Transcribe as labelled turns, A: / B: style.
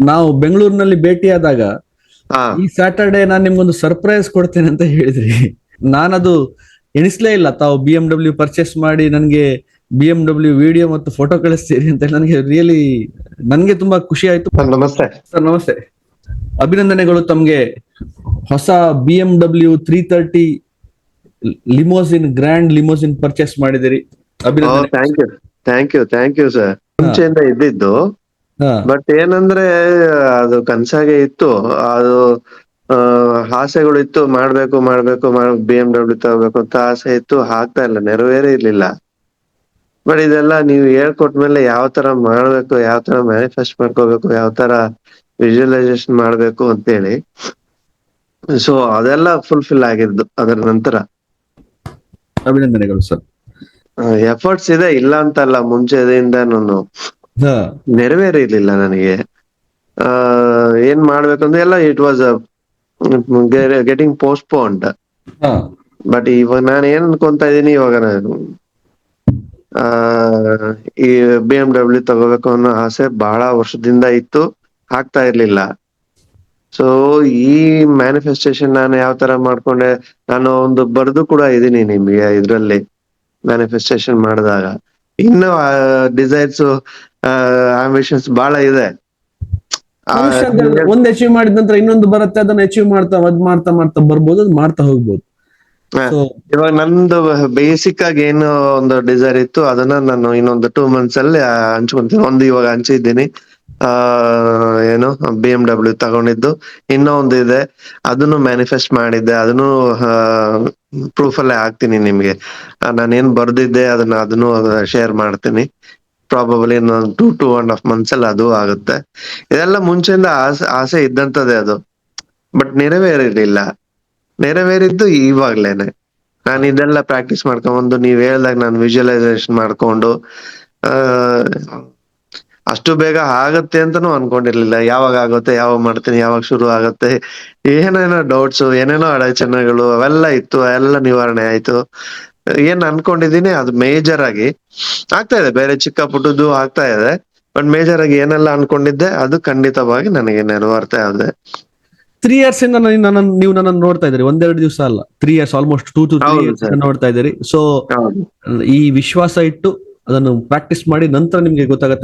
A: ನಾವು ಬೆಂಗಳೂರಿನಲ್ಲಿ ಭೇಟಿಯಾದಾಗ ಈ ಸ್ಯಾಟರ್ಡೆ ನಾನು ನಿಮ್ಗೊಂದು ಸರ್ಪ್ರೈಸ್ ಕೊಡ್ತೇನೆ ಅಂತ ಹೇಳಿದ್ರಿ. ನಾನದು ಎಣಿಸ್ಲೇ ಇಲ್ಲ. ತಾವು ಬಿ ಎಂ ಡಬ್ಲ್ಯೂ ಪರ್ಚೇಸ್ ಮಾಡಿ ನನಗೆ ಬಿ ಎಂ ಡಬ್ಲ್ಯೂ ವಿಡಿಯೋ ಮತ್ತು ಫೋಟೋ ಕಳಿಸ್ತೀರಿ ಅಂತ ನನಗೆ ರಿಯಲಿ ನನಗೆ ತುಂಬಾ ಖುಷಿ ಆಯ್ತು.
B: ಸರ್ ನಮಸ್ತೆ.
A: ಸರ್ ನಮಸ್ತೆ. ಅಭಿನಂದನೆಗಳು ತಮ್ಗೆ. ಹೊಸ B M W three thirty limousine grand limousine purchase ಮಾಡಿದಿರಿ ಅಭಿನಂದನೆ.
B: Thank you thank you thank you sir ಮುಂಚೆಯಿಂದ ಇದ್ದಿದ್ದು ಬಟ್ ಏನಂದ್ರೆ ಅದು ಕನ್ಸಾಗೆ ಇತ್ತು. ಅದು ಆಸೆಗಳು ಇತ್ತು. ಮಾಡ್ಬೇಕು ಮಾಡ್ಬೇಕು ಬಿ ಎಂ ಡಬ್ಲ್ಯೂ ತಗೋಬೇಕು ಅಂತ ಆಸೆ ಇತ್ತು. ಆಗ್ತಾ ಇಲ್ಲ ನೆರವೇರೇ ಇರ್ಲಿಲ್ಲ. ಬಟ್ ಇದೆಲ್ಲ ನೀವು ಹೇಳ್ಕೊಟ್ಮೇಲೆ ಯಾವ ತರ ಮಾಡ್ಬೇಕು ಯಾವ ತರ ಮ್ಯಾನಿಫೆಸ್ಟ್ ಮಾಡ್ಕೋಬೇಕು ಯಾವ ತರ ವಿಜುವಲೈಸೇಷನ್ ಮಾಡ್ಬೇಕು ಅಂತೇಳಿ. ಸೊ ಅದೆಲ್ಲ ಫುಲ್ಫಿಲ್ ಆಗಿದ್ದು ಅದರ ನಂತರ.
A: ಅಭಿನಂದನೆಗಳು ಸರ್.
B: ಎಫರ್ಟ್ಸ್ ಇದೆ ಇಲ್ಲ ಅಂತಲ್ಲ ಮುಂಚೆದಿಂದನೂ
A: ಹಾ
B: ನೆರವೇರಿರ್ಲಿಲ್ಲ ನನಗೆ. ಆ ಏನ್ ಮಾಡ್ಬೇಕಂದ್ರೆ ಎಲ್ಲ it was getting
A: postponed
B: but ಇವಾಗ ನಾನು ಏನ್ ಅನ್ಕೊಂತ ಇದೀನಿ ಇವಾಗ ನಾನು. ಆ ಈ ಬಿ ಎಂ ಡಬ್ಲ್ಯೂ ತಗೋಬೇಕು ಅನ್ನೋ ಆಸೆ ಬಹಳ ವರ್ಷದಿಂದ ಇತ್ತು. ಆಗ್ತಾ ಇರ್ಲಿಲ್ಲ. ಸೊ ಈ ಮ್ಯಾನಿಫೆಸ್ಟೇಷನ್ ನಾನು ಯಾವ ತರ ಮಾಡ್ಕೊಂಡೆ ನಾನು ಒಂದು ಬರ್ದು ಕೂಡ ಇದೀನಿ ನಿಮ್ಗೆ ಇದ್ರಲ್ಲಿ ಮ್ಯಾನಿಫೆಸ್ಟೇಷನ್ ಮಾಡಿದಾಗ. ಇನ್ನು ಡಿಸೈರ್ಸ್ ಆಂಬಿಷನ್ಸ್ ಬಹಳ ಇದೆ.
A: ಒಂದ್ ಅಚೀವ್ ಮಾಡಿದ ನಂತರ ಇನ್ನೊಂದು ಬರುತ್ತೆ ಅದನ್ನ ಅಚೀವ್ ಮಾಡ್ತಾ ಅದ್ ಮಾಡ್ತಾ ಮಾಡ್ತಾ ಬರ್ಬೋದು ಅದ್ ಮಾಡ್ತಾ ಹೋಗ್ಬೋದು.
B: ಇವಾಗ ನಂದು ಬೇಸಿಕ್ ಆಗಿ ಏನು ಒಂದು ಡಿಸೈರ್ ಇತ್ತು ಅದನ್ನ ನಾನು ಇನ್ನೊಂದು ಟೂ ಮಂತ್ಸ್ ಅಲ್ಲಿ ಹಂಚ್ಕೊಂತೀನಿ. ಒಂದು ಇವಾಗ ಹಂಚಿದ್ದೀನಿ. ಆ ಏನು ಬಿ ಎಂ ಡಬ್ಲ್ಯೂ ತಗೊಂಡಿದ್ದು. ಇನ್ನೂ ಒಂದು ಇದೆ. ಅದನ್ನು ಮ್ಯಾನಿಫೆಸ್ಟ್ ಮಾಡಿದ್ದೆ. ಅದನ್ನು ಪ್ರೂಫ್ ಅಲ್ಲೇ ಹಾಕ್ತೀನಿ ನಿಮ್ಗೆ. ನಾನೇನ್ ಬರ್ದಿದ್ದೆ ಅದನ್ನ ಅದನ್ನು ಶೇರ್ ಮಾಡ್ತೀನಿ. ಪ್ರಾಬಬಲಿ ಇನ್ನೊಂದು two two and half months ಅಲ್ಲಿ ಅದು ಆಗುತ್ತೆ. ಇದೆಲ್ಲ ಮುಂಚೆಯಿಂದ ಆಸೆ ಆಸೆ ಇದ್ದಂತದೇ ಅದು. ಬಟ್ ನೆರವೇರಿರ್ಲಿಲ್ಲ. ನೆರವೇರಿದ್ದು ಇವಾಗ್ಲೇನೆ. ನಾನು ಇದೆಲ್ಲ ಪ್ರಾಕ್ಟೀಸ್ ಮಾಡ್ಕೊಂಡ್ಬಂದು ನೀವ್ ಹೇಳ್ದಾಗ ನಾನು ವಿಜುವಲೈಸೇಷನ್ ಮಾಡ್ಕೊಂಡು, ಆ, ಅಷ್ಟು ಬೇಗ ಆಗತ್ತೆ ಅಂತಾನು ಅನ್ಕೊಂಡಿರ್ಲಿಲ್ಲ. ಯಾವಾಗ ಆಗುತ್ತೆ, ಯಾವಾಗ ಮಾಡ್ತೀನಿ, ಯಾವಾಗ ಶುರು ಆಗುತ್ತೆ, ಏನೇನೋ ಡೌಟ್ಸ್ ಏನೇನೋ ಅಡಚಣೆಗಳು ಅವೆಲ್ಲ ಇತ್ತು ಎಲ್ಲ ನಿವಾರಣೆ ಆಯ್ತು. ಏನ್ ಅನ್ಕೊಂಡಿದೀನಿ ಅದು ಮೇಜರ್ ಆಗಿ. ಆಗ್ತಾ ಇದೆ ಬೇರೆ ಚಿಕ್ಕ ಪುಟ್ಟದ್ದು ಆಗ್ತಾ ಇದೆ. ಬಟ್ ಮೇಜರ್ ಆಗಿ ಏನೆಲ್ಲ ಅನ್ಕೊಂಡಿದ್ದೆ ಅದು ಖಂಡಿತವಾಗಿ ನನಗೆ ನೆರವೇರ್ತಾ ಇದೆ.
A: ತ್ರೀ ಇಯರ್ಸ್ ಇಂದ ನಾನು- ನನ್ನ ನೀವು ನನ್ನ ನೋಡ್ತಾ ಇದ್ದೀರಿ ಒಂದೆರಡು ದಿವಸ ಅಲ್ಲ. Three years almost two to three years ನೋಡ್ತಾ ಇದ್ದೀರಿ. ಸೊ ಈ ವಿಶ್ವಾಸ ಇಟ್ಟು ಅದನ್ನು ಪ್ರಾಕ್ಟೀಸ್ ಮಾಡಿ ನಂತರ ನಿಮ್ಗೆ ಗೊತ್ತಾಗುತ್ತೆ.